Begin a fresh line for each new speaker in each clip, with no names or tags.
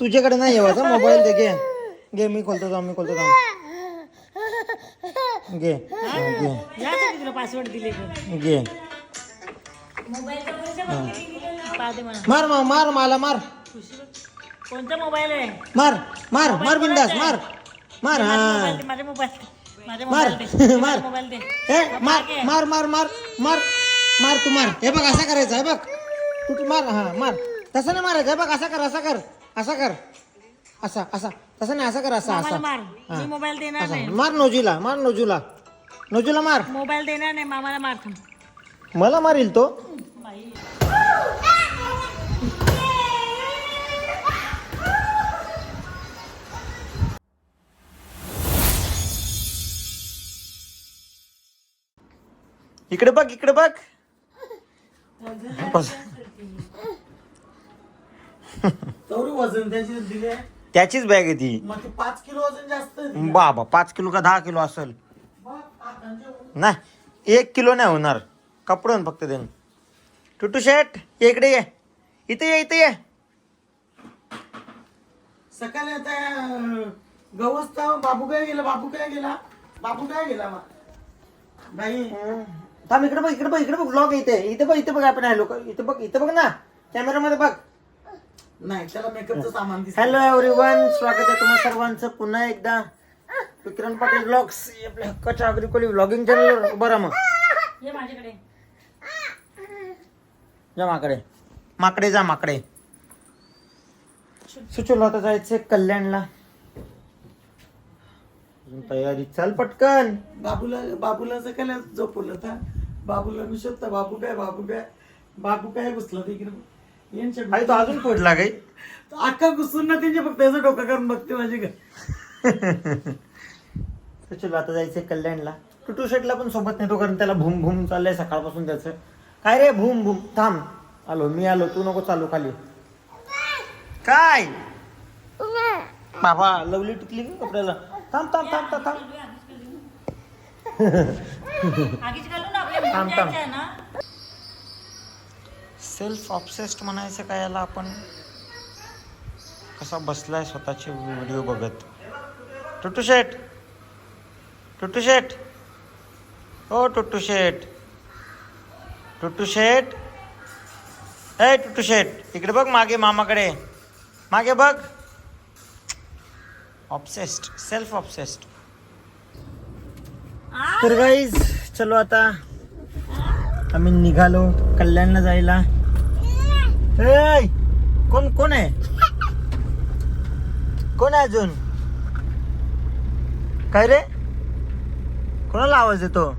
तुझ्याकडे नाही येवायचा मोबाईल दे घे. घे मी खोलतो जाऊ मी खोलतो जाऊ घे हा, घे.
यासाठी तुला पासवर्ड दिले
घे.
पाहते मला
मार मार मार मला मार.
कोणता मोबाईल आहे?
मार मार मार बिंदास मार. मार हा.
माझा मोबाईल माझा
मार
मोबाईल दे.
मार.
मोबाईल दे.
ए मार मार मार मार मार. मार तू मार. हे बघ असा करायचा हे बघ. तू तू मार हा मार. तसं नाही मारायचं हे बघ असा कर असा कर. असा कर. असा असा. तसं नाही असा कर असा
मामाला
असा.
मार.
हा.
मी मोबाईल देणार
असा.
नाही.
मार नोजूला मार नोजूला. नोजूला मार.
मोबाईल देणार नाही मामाला मार थांब.
मला मारील तो. इकडे बघ इकडे बघ. बस.
तेवढं वजन त्याची दिले
त्याचीच बॅग आहे ती.
मग ते पाच किलो वजन जास्त आहे.
बाबा पाच किलो का दहा किलो असेल?
मग काकांच्या-
नाही एक किलो नाही होणार. कपडून फक्त देऊन टुटू शेट ये इकडे ये. इथे ये इथे ये.
सकाळी आता अं, गवसचा बाबू काय गेला बाबू काय गेला? बाबू काय गेला मग? बाई.
थांब इकडे बघ इकडे बघ इकडे बघ ब्लॉग इथे. इथे बघ इथे बघ आपण आहे लोक. इथे बघ इथे बघ ना. कॅमेरामध्ये बघ.
नाही त्याला मेकअपचं सामान दिसत
हॅलो एव्हरीवन स्वागत आहे तुम्हा सर्वांचं पुन्हा एकदा. विक्रम पाटील ब्लॉग्स आपल्या हक्काच्या अग्रिकोली ब्लॉगिंग उभं राहा मग.
ये माझ्याकडे.
जा माकडे. माकडे जा माकडे. सुचवलं आता जायचंय कल्याणला. अजून तयारी चल पटकन.
बाबूला बाबूला सकाळी झोपवलं तर. बाबूला मी शोधता बाबू काय बाबू काय बाबू काय घुसला ते
आई तो अजून पडला काही?
तो अख्खा घुसून ना त्यांच्या फक्त याचं डोकं करून बघते माझी का?
सुचवलं आता जायचंय कल्याणला. टुटू शेटला पण सोबत नेतो कारण त्याला भूम भूम चाललंय सकाळपासून त्याचं. काय रे भूम भूम? थांब. आलो मी आलो. तू नको चालू खाली. काय? बाबा लवली टिकली का कपड्याला? थांब थांब थांब थांब थांब.
आगीच घालू ना आपल्या
थांब, थांब. सेल्फ ऑब्सेस्ड म्हणायचं काय याला आपण? कसा बसलाय स्वतःचे व्हिडिओ बघत. टुटू शेट टुटू शेट हो टुटू शेट टुटू शेट ए टुटू शेट इकडे बघ मागे मामाकडे. मागे बघ. ऑब्सेस्ड सेल्फ ऑब्सेस्ड तर गाईज चलो आता आम्ही निघालो कल्याणला जायला. कोण कोण आहे? कोण आहे अजून? काय रे? कोणाला आवाज येतो?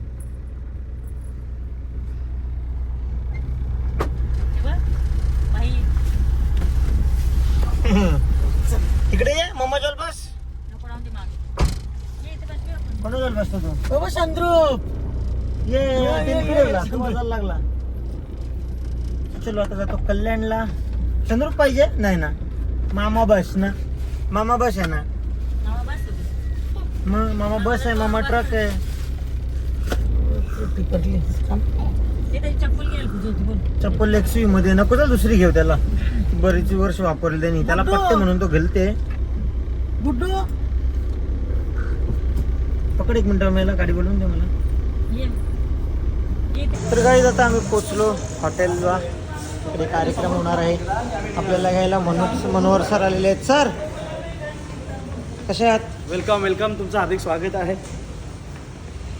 इकडे ये मम्मा जवळ बस.
नको राहून दे मागे ये इथे बसली आपण
कोणा जवळ बसतो तू
बाबा चंद्रूप
ये लागला. चलो आता जातो कल्याणला. चंद्रूप पाहिजे? नाही ना. मामा बस ना. मामा बस आहे ना.
मामा बस इथे.
मग मामा बस आहे मामा ट्रक आहे.
चप्पल
एक्सवी मध्ये. नको तर दुसरी घेऊ त्याला. बरीच वर्ष वापरली त्यांनी. त्याला पटते म्हणून तो घालते.
गुड्डू
पकड एक मिनिट मला गाडी बोलवून दे मला. तर काही आता आम्ही पोचलो हॉटेलला. इकडे कार्यक्रम होणार आहे. आपल्याला घ्यायला मनोज मनोहर सर आलेले आहेत. सर कसे आहात?
Welcome welcome. तुमचं हार्दिक स्वागत आहे.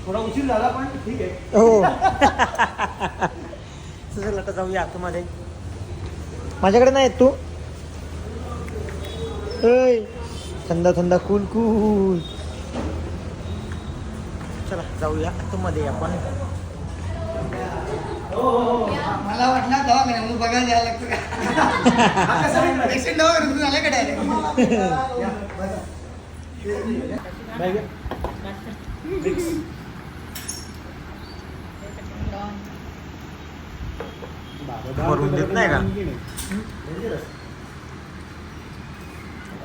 थोडा उशीर झाला पण ठीक आहे.
हो. चल आता जाऊया आतमध्ये. माझ्याकडे नाही तू. थंड थंड कूल कूल. चला जाऊया आतमध्ये आपण.
मला वाटलं दवाखान्यामध्ये बघायला जायला लागतं का? पेशंट दवाखान्यातून आले का डायरेक्ट
वरून देत नाही का?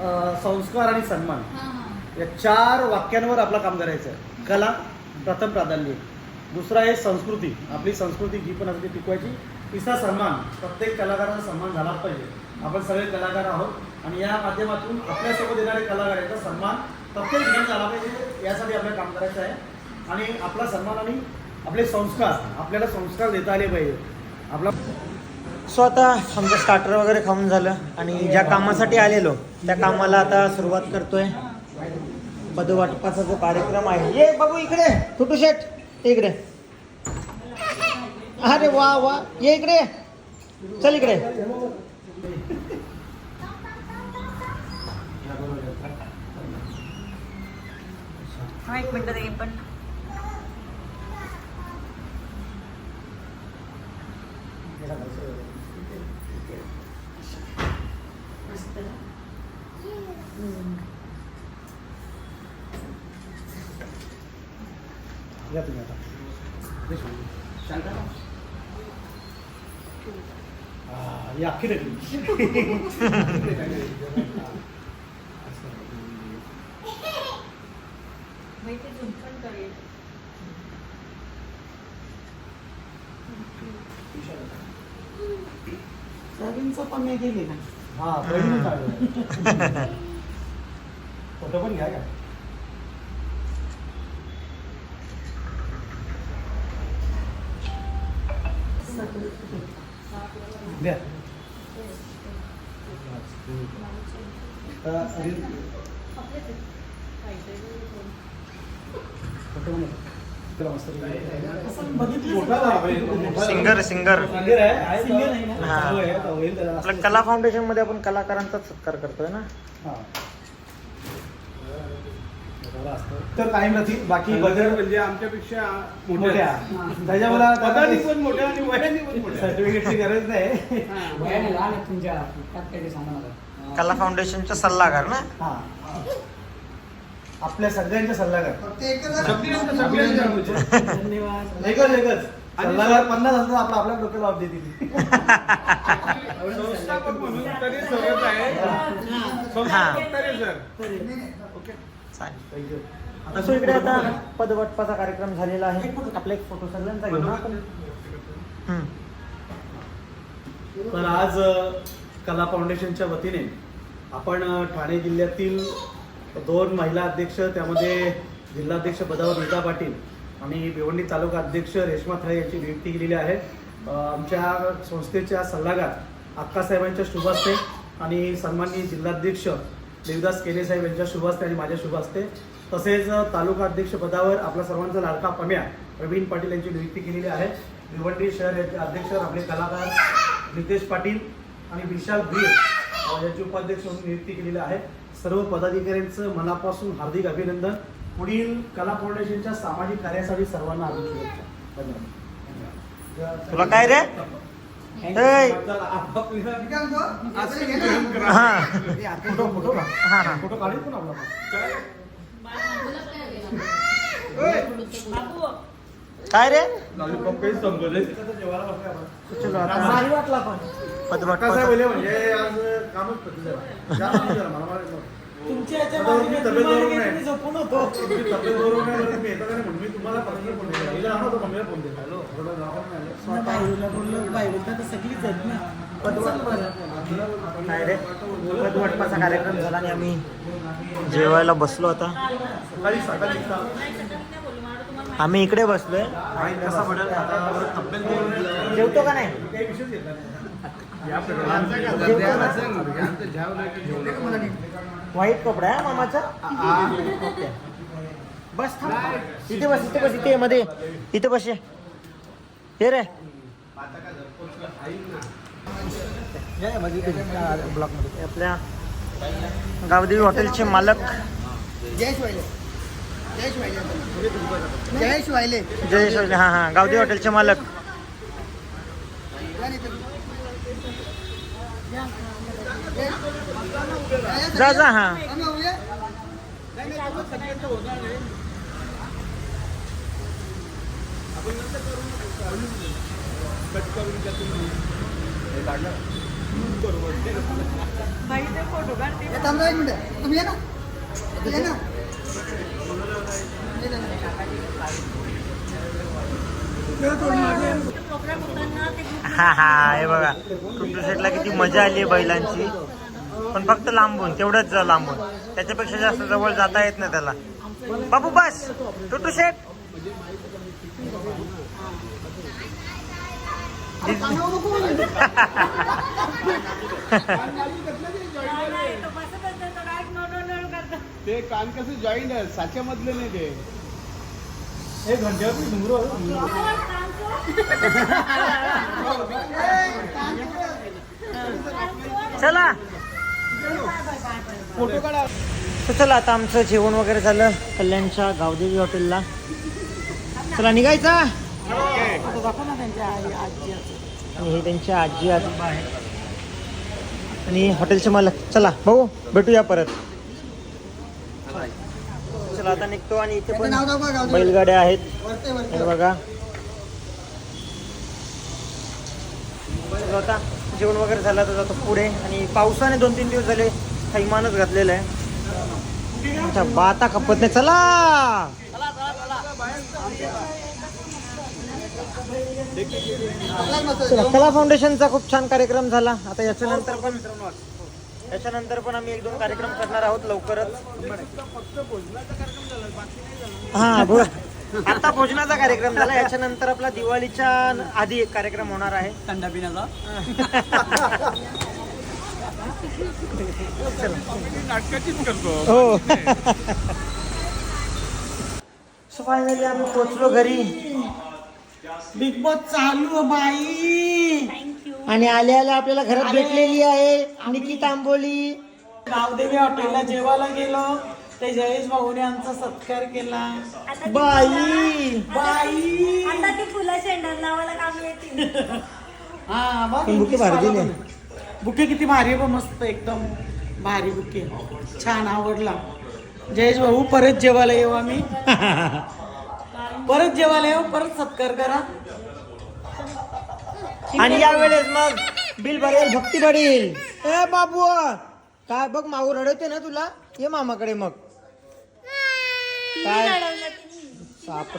अं, संस्कार आणि सन्मान. या चार वाक्यांवर आपलं काम करायचं आहे कला प्रथम प्राधान्य. दुसरा आहे संस्कृती. आपली संस्कृती जी पण असते टिकवायची. तिसरा सन्मान. प्रत्येक कलाकाराचा सन्मान झाला पाहिजे. आपण सगळे कलाकार आहोत आणि या माध्यमातून आपल्यासोबत येणारे कलाकार याचा सन्मान प्रत्येक ठिकाणी झाला पाहिजे यासाठी आपल्याला काम करायचं आहे. आणि आपला सन्मान आणि आपले संस्कार आपल्याला संस्कार देता आले पाहिजे. आपला
सो आता आमचं स्टार्टर वगैरे खाऊन झालं आणि ज्या कामासाठी आलेलो त्या कामाला आता सुरुवात करतोय. पदवाटपाचा जो कार्यक्रम आहे. ये बघू इकडे तुटू शेठ इकडे. अरे वा वा. ये इकडे. चल इकडे.
हा एक मिनटं दे पण
या तुम्ही आता हा, ही अख्खी
सोयाबीनचं पण नाही गेली ना.
हा. फोटो पण घ्या का? द्या. होईल त्याला.
आपलं कला फाउंडेशनमध्ये आपण कलाकारांचाच सत्कार करतोय ना?
हा. तर काही नाही बाकी बदल
म्हणजे आमच्यापेक्षा
मोठ्या त्याच्या मला
पदानी पण मोठ्या आणि वयाने पण मोठ्या
सर्टिफिकेटची गरज नाही.
वयाने लहान आहेत तुमच्या काही सांगा.
कला फाउंडेशनचा सल्लागार ना?
हा. आपल्या सगळ्यांचे सल्लागार.
धन्यवाद.
एकच एकच. सल्लागार पन्नास असतात आपला आपल्या डोक्याला ऑफ देतील.
संस्थापक म्हणून तरी सरच आहे. संस्थापक तरी सर.
चालेल आता सो इकडे आता पदवाटपाचा कार्यक्रम झालेला आहे. आपला एक फोटो सगळ्यांचा घेऊ ना आपण. हम्म.
तर आज कला फाउंडेशनच्या वतीने आपण ठाणे जिल्ह्यातील दोन महिला अध्यक्ष त्यामध्ये जिल्हाध्यक्ष पदावर रीता पाटील आणि भिवंडी तालुका अध्यक्ष रेश्मा थळे यांची नियुक्ती केलेली आहे. आमच्या संस्थेच्या सल्लागार अक्कासाहेबांच्या शुभ हस्ते आणि सन्माननीय जिल्हाध्यक्ष देवदास केले साहेब यांच्या शुभ हस्ते आणि माझ्या शुभ हस्ते. तसेच तालुका अध्यक्ष पदावर आपला सर्वांचा लाडका पम्या प्रवीण पाटील यांची नियुक्ती केलेली आहे. भिवंडी शहर याचे अध्यक्ष आपले कलाकार नितेश पाटील आणि विशाल भीर याचे उपाध्यक्ष म्हणून नियुक्ती केलेली आहे. सर्व पदाधिकाऱ्यांचं मनापासून हार्दिक अभिनंदन. पुढील कला फाउंडेशनच्या सामाजिक कार्यासाठी सर्वांना हार्दिक शुभेच्छा धन्यवाद.
तुला काय रे? ए,
काय.
हा हा हा
फोटो काढेल पण आपला
रे
लॉलीपॉप काही संपले
चलो आता
भारी वाटला पण
बोलले म्हणजे आज कामच पडलं नाही झालं मला.
तुमच्या याच्या
आता तुमची
मागे
तब्येत
मागे
बरोबर नाही.
तुम्ही झोपून होतो.
तुमची तब्येत बरोबर नाही म्हणून मी येतो का नाही? म्हणून मी तुम्हाला पर्सनल फोन केला. हिला आणा होता मम्मीला फोन दिला हॅलो थोडं गावात नाही आलं.
स्वतः बायरूला बोललो बायरूला तर सगळीच आहेत ना. चल बरं.
काय रे? पदवाटपाचा कार्यक्रम झाला आणि आम्ही. जेवायला बसलो आता.
सकाळी सकाळी
आम्ही इकडे बसलोय.
आणि कसा पडेल? आता परत तब्येत बरोबर नाही.
जेवतो का नाही?
काही विषयच येत नाही.
व्हाईट कपडा आहे मामाचा. बस थांब इथे बस इथे बस इथे मध्ये इथे बस. हे रे. ब्लॉकमध्ये आपल्या गावदेवी हॉटेलचे मालक.
जयेश वाहिले जयेश वाहिले जयेश
वैले, हा हा. गावदेवी हॉटेलचे मालक. जा जा हा.
थांबा एक मिनिट तुम्ही या ना या ना
हा हा हे बघा. टुटू सेटला किती मजा आली आहे बैलांची. पण फक्त लांबून तेवढंच जा लांबून. त्याच्यापेक्षा जास्त जवळ जाता येत नाही त्याला. बाबू बस. टुटू शेट
ते
कान कसे जॉईंट आहे साच्यामधले नाही ते.
चला
फोटो काढा
तर चला आता आमचं जेवण वगैरे झालं कल्याणच्या गावदेवी हॉटेलला. चला निघायचा. आणि हे त्यांची आजी आजोबा आणि हॉटेलचे मालक. चला भाऊ भेटूया परत. चला आता निघतो आणि इथे पण. बैलगाड्या आहेत. हे बघा. आता जेवण वगैरे झालं तर जातो पुढे. आणि पावसाने दोन तीन दिवस झाले थैमानच घातलेलं आहे. आमच्या बाता खपत नाही. चला! चला, कला फाउंडेशनचा खूप छान कार्यक्रम झाला. आता याच्यानंतर पण याच्यानंतर पण आम्ही एक दोन कार्यक्रम करणार आहोत लवकरच. हा बोला. आता भोजनाचा कार्यक्रम झाला. याच्यानंतर आपला दिवाळीच्या आधी एक कार्यक्रम होणार आहे.
थंडा पिण्याचा.
नाटकाचीच करतो
हो. सो फायनली आम्ही पोहोचलो घरी.
बिग बॉस चालू आहे बाई.
आणि आल्या आल्या आपल्याला घरात भेटलेली आहे. निकी तांबोली
गावदेवी हॉटेलला जेवायला गेलो. ते जयेश भाऊने आमचा सत्कार केला.
बाई.
बाई.
आता ती फुलं शेंडर लावायला काम येतील
हा बघ
पण बुके भारी दिले.
बुके किती भारी आहे बघ मस्त एकदम भारी बुके. छान आवडला. जयेश भाऊ परत जेवायला येऊ आम्ही. परत जेवायला येऊ परत सत्कार करा.
आणि यावेळेस मग बिल भरेल भक्ती भरेल. ए बाबू काय बघ माऊ रडवते ना तुला. ये मामाकडे मग. काय? साप.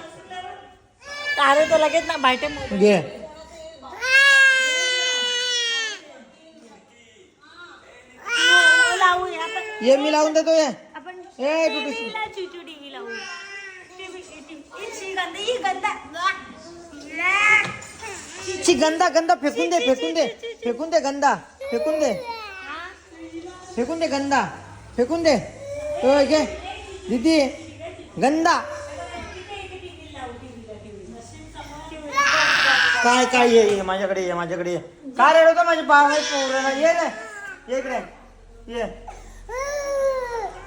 अरे तो लगेच ना बायटे
घे. ये मी लावून देतो ये.
आपण
ए टुटू
टीव्हीला चुचू टीव्ही लावूया. टीव्ही टीव्ही इची गंदा ही गंदा
ची गंदा गंदा फेकून दे फेकून दे फेकून दे गंदा फेकून दे. फेकून दे गंदा फेकून दे. ओय घे दीदी गंदा. काय काय ये ये माझ्याकडे ये माझ्याकडे ये. काय रडवतो माझे पाव ये रे ये इकडे. ये.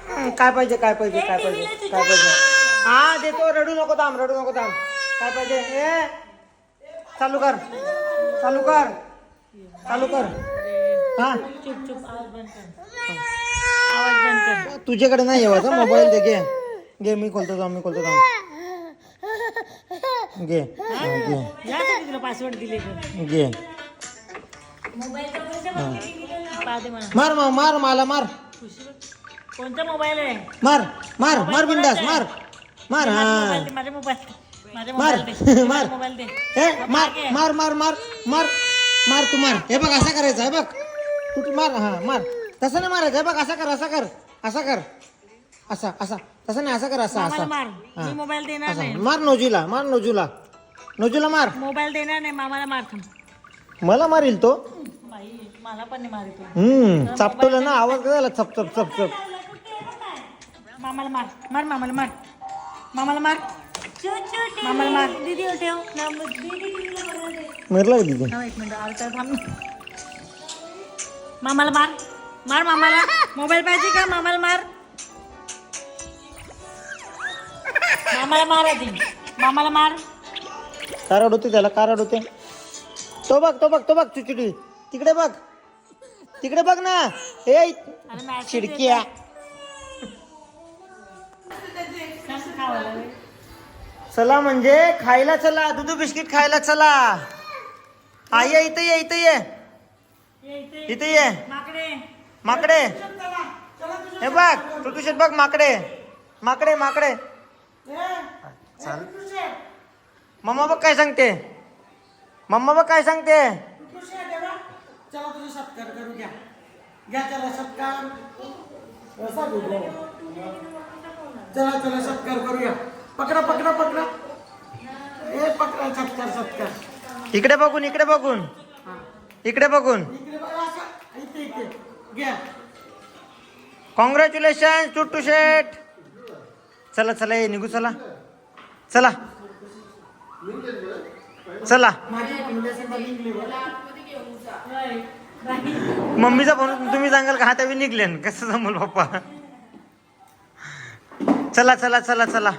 हम्म, काय पाहिजे काय पाहिजे काय पाहिजे काय पाहिजे. हा देतो रडू नको थांब रडू नको थांब. काय पाहिजे ए चालू कर. चालू कर. चालू कर. हा?
चुप चुप आवाज बंद कर आवाज बंद कर
तुझ्याकडे नाही येवायचा मोबाईल दे घे. घे मी खोलतो थांब मी खोलतो थांब घे. घे.
या तर तुला पासवर्ड दिले
घे
मला
मार मा- मार मला मार.
कोणता मोबाईल आहे?
मार मार मार बिंदास मार. मार हा.
माझे मोबाईल
मार. मार. हे मार. मार मार मार मार मार तू मार. हे बघ असा करायचा हे बघ. तू तू मार हा मार. तसं नाही मारायचं. बघ असा कर असा कर. असा कर. असा असा. तसं नाही असा कर असा असा.
मार. मी मोबाईल देणार नाही.
मार नोजूला मार नोजूला. नोजूला मार.
मोबाईल देणार नाही मामाला मार.
मला मारील तो?
मला पण
हम्म चापटवलं ना आवाज झाला चप चप चप चप.
मामाला मार. मार मामाला मार. मामाला मार. मामाला मार. दीदी ठेव
मरला का तिथे?
थांब एक मिनिट थांब. मामाला मार. मार मामाला. मोबाईल पाहिजे का? मामाला मार. मामाला मार आधी. मामाला मार.
कारड होते त्याला कारड होते. तो बघ तो बघ तो बघ चुचुटी तिकडे बघ. तिकडे बघ ना. हे
कसं खावायला रे?
चला म्हणजे खायला चला दूध बिस्किट खायला चला. आई ये इथे ये इथे ये.
इथे
ये.
माकडे.
हे बघ प्रदूषण बघ माकडे. माकडे माकडे. चल. मम्मा बघ काय सांगते. मम्मा बघ काय सांगते.
चला सत्कार करू घ्या घ्या चला सत्कार चला चला सत्कार करूया. पकडा पकडा पकडा. ए पकडा सत्कार सत्कार
इकडे बघून इकडे बघून. इकडे बघून.
इकडे बघा असं. इथे इथे. घ्या.
कॉंग्रॅच्युलेशन टुट्टू शेठ. चला चला ये निघू चला. चला. चला.
निघली.
मम्मीचा फोन तुम्ही सांगाल का? हातावी निघले न? कसं जमल पप्पा चला चला चला चला.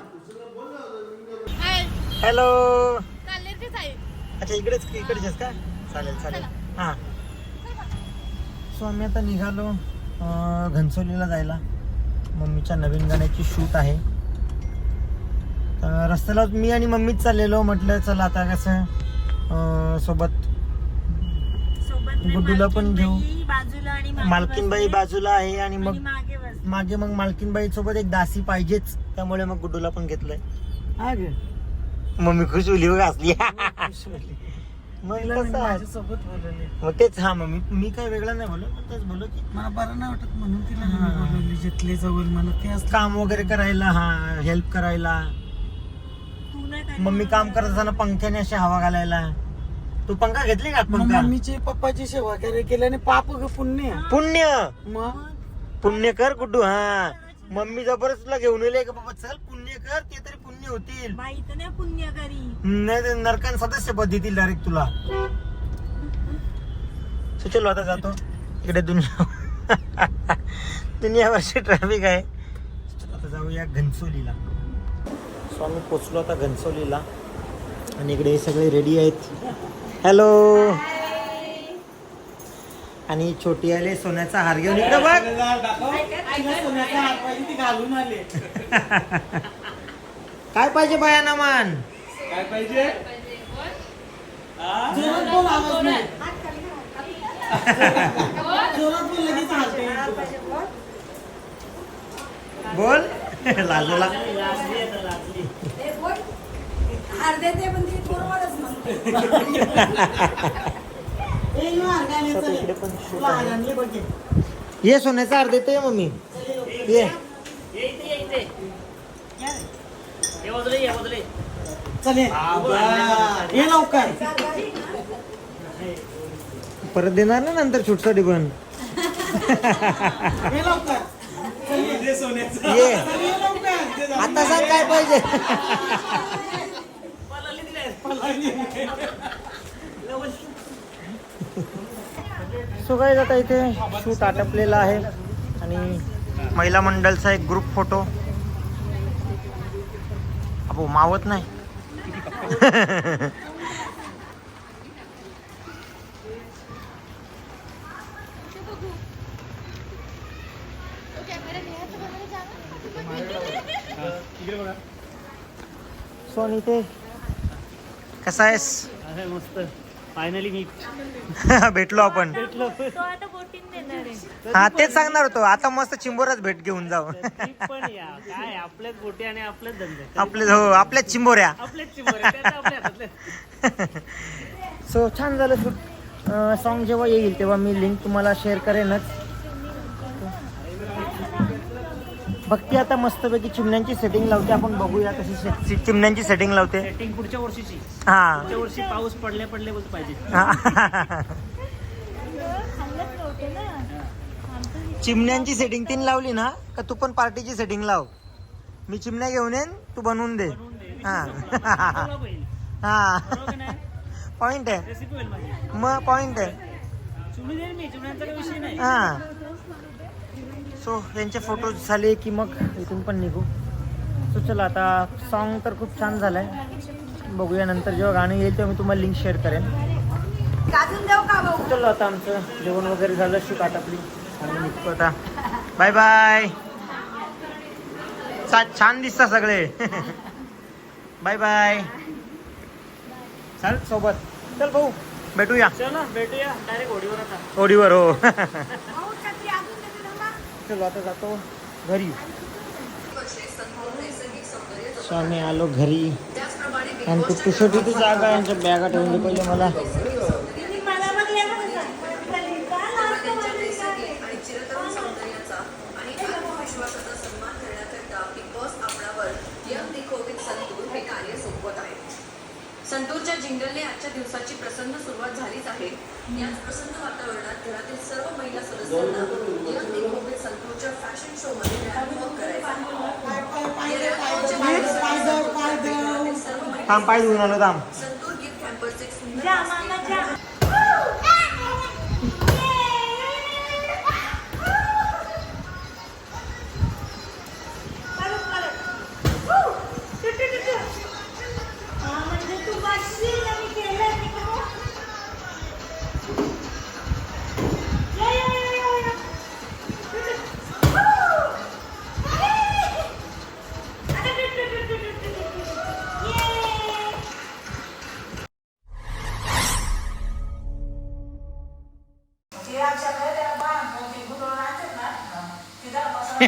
हॅलो अच्छा इकडेच इकडेच का? चालेल चालेल. हां. सो आम्ही आता निघालो घनसोलीला जायला. मम्मीच्या नवीन गाण्याची शूट आहे. तर रस्त्याला मी आणि मम्मीच चाललेलो म्हटलं चला आता कसं सोबत
सोबत
गुड्डूला पण घेऊ.
मालकीनबाई बाजूला आणि मागे
मालकीनबाई
बसते.
बाजूला आहे आणि मग
मागे बस
मागे मग मालकीनबाई सोबत एक दासी पाहिजेच. त्यामुळे मग गुड्डूला पण घेतलंय.
हा
मम्मी खुश होली बघ असली. मग
तिला
कसं? आहे?
माझ्यासोबत बोलवले
मग तेच हा मग मी- काय वेगळं नाही बोललो पण तेच बोललो की
मला बरं नाही वाटत म्हणून तिला मी बोलवली जिथले जवळ मला ते असलं.
काम वगैरे करायला हा हेल्प करायला.
तू नाही काय
मम्मी काम करत असताना पंख्याने अशी हवा घालायला. तू पंखा घेतली का
मग
पंखा?
मम्मीची पप्पाची सेवा करे केल्याने पाप ग पुण्य.
पुण्य?
मग?
पुण्य कर गुड्डू हा. मम्मी जबरच तुला घेऊन येईल का बाबा? चल पुण्य कर ते तरी पुण्य होतील.
नाही पुण्य करी
नाही तर नरकान सदस्य पद देतील डायरेक्ट तुला. So, चलो आता जातो. इकडे दुनिया दुनियावरची ट्रॅफिक आहे. आता जाऊया घनसोलीला. सो आम्ही पोचलो आता घनसोलीला. आणि इकडे हे सगळे रेडी आहेत. हॅलो आणि छोटी आले सोन्याचा हार घेऊन इकडे बघ.
तिला सोन्याचा हार पाहिजे ती घालून आले.
काय पाहिजे बायाना मान
काय पाहिजे?
जोरात बोल आवाज नाही. जोरात बोल लगेच हालते
बोल. लाजूला
ए, यो तुला बघ.
ये सोन्याचा हार देतोय मम्मी. ये.
चल ये. ये लवकर.
परत देणार ना नंतर छुटसाठी पण?
ये लवकर.
ये
चल ये. लवकर.
आता सांग काय पाहिजे. सो काय आता इथे शूट आटपलेला आहे आणि महिला मंडळचा एक ग्रुप फोटो अबो मावत नाही.
इकडे बघा
सो आणि इथे कसा आहेस?
मस्त. फायनली मी
भेटलो आपण.
भेटलो.
तो आता बोटिंग देणार आहे.
हा तेच सांगणार होतो. आता मस्त चिंबोराच भेट घेऊन जाऊ.
पण या. काय आपल्याच गोटे आणि आपलेच धंदे.
आपले हो आपल्याच चिंबोऱ्या.
आपलेच चिंबोरे त्या तर आपल्या हातातले
सो छान झालं शूट सॉन्ग जेव्हा येईल तेव्हा मी लिंक तुम्हाला शेअर करेनच. भक्ती आता मस्तपैकी चिमण्यांची सेटिंग लावते. आपण बघूया कशी चिमण्यांची सेटिंग लावते.
सेटिंग पुढच्या वर्षीची.
हा.
पुढच्या वर्षी पाऊस पडले पडले बस पाहिजे.
हा. चिमण्यांची सेटिंग तीन लावली ना का तू पण पार्टीची सेटिंग लाव. मी चिमण्या घेऊन येईन तू बनवून दे. हा. हा. पॉइंट आहे. मग पॉइंट आहे. हा. सो यांचे फोटो झाले की मग इथून पण निघू. सो चला आता सॉन्ग तर खूप छान झालंय. बघूया नंतर जेव्हा गाणं येईल तेव्हा मी तुम्हाला लिंक शेअर करेन. चलो आता आमचं जेवण वगैरे झालं शूट आटापली आम्ही निघतो आता. बाय बाय छान दिसता सगळे. बाय बाय चाल सोबत. चल भाऊ भेटूया.
भेटूया. डायरेक्ट होडीवर आता.
ओडीवर हो. चलो आता जातो घरी. आम्ही आलो घरी. आणि टुट्टू जागा यांच्या बॅगा ठेवून पहिले मला
आत्मविश्वासाचा सन्मान बॉस हे कार्य आहे संतूरच्या जिंगलने आजच्या दिवसाची प्रसन्न सुरुवात झालीच आहे. याच प्रसन्न वातावरणात घरातील सर्व महिला सदस्यांना फॅशन शो मध्ये करायचा. सर्व
थांब पाय धुवून आलो थांब.
संतूर गिफ्ट कॅम्परचे एक सुंदर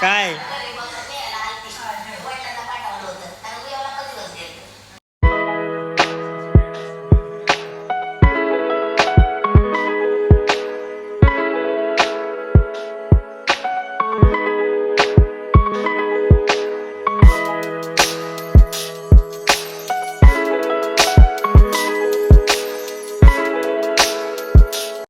काय?
घरी बघत